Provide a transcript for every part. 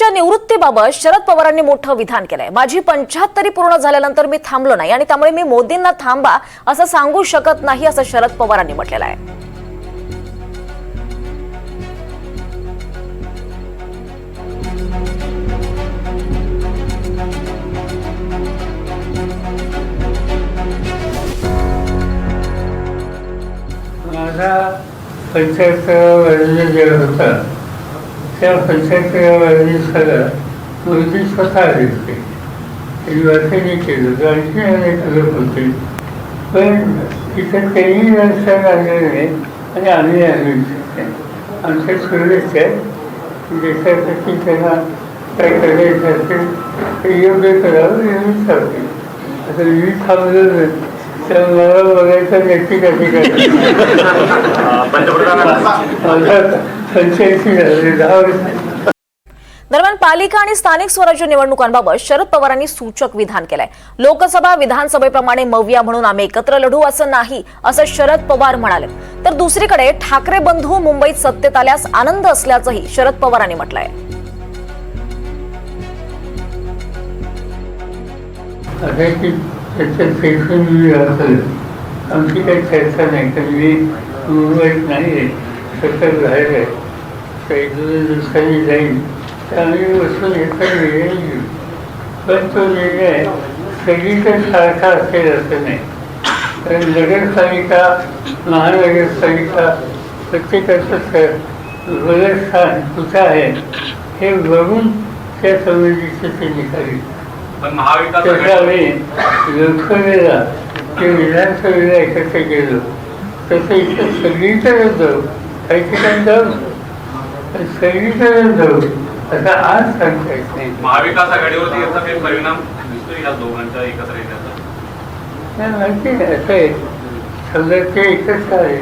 यांच्या निवृत्तीबाबत शरद पवारांनी मोठं विधान केलंय. माझी पंच्याहत्तरी पूर्ण झाल्यानंतर मी थांबलो नाही आणि त्यामुळे मी मोदींना थांबा असं सांगू शकत नाही असं शरद पवारांनी म्हटलेलं आहे. माझा पंचायत वर्ग जे होता त्या पंचायत वर्गीसह मुलगी स्वतः दिसते युवासेने केलं आणखी अनेक लोक होते पण तिथं तेही व्यवस्था लागलेलं नाही आणि आम्ही आम्ही आमच्या सुरळीत आहे देशासाठी त्यांना काय करायचं असेल ते योग्य करावं एवढी चालते आता मी थांबलो तर मला बघायचं नक्की कशी काय माझा पंच्याऐंशी दरम्यान पालिका आणि स्थानिक स्वराज्य निवडणुकांबाबत शरद पवारांनी सूचक विधान केलंय. लोकसभा विधानसभेप्रमाणे मविया म्हणून आम्ही एकत्र लढू असं नाही असं शरद पवार म्हणाले. तर दुसरीकडे ठाकरे बंधू मुंबईत सत्तेत आल्यास आनंद असल्याचंही शरद पवारांनी म्हटलंय. आमची काही चर्चा नाही कारण मी मुंबईत नाही सतत बाहेर आहे. दिवसांनी जाईल तर आम्ही बसून एका निर्णय घेऊ पण तो निर्णय सगळीकडे सारखा असेल असं नाही कारण नगरपालिका महानगरपालिका प्रत्येकाचं स- बलस्थान कुठं आहे हे बघून त्या समितीचे ते निघाले पण आम्ही लोकसभेला ते विधानसभेला एकत्र गेलो तसं इथं सगळीकडे जाऊ काही ठिकाणी जाऊ पण सगळीकडे जाऊ. असं आज सांगता येत नाही महाविकास आघाडीवरती याचा काही परिणाम दिसतोय या दोघांच्या एकत्र येण्याचा? माहिती असं आहे समजा ते एकच आहे.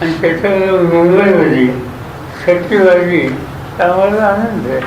आणि त्याच्यामुळे मुंबईमध्ये सट्टीबाजी तर आम्हाला आनंद आहे.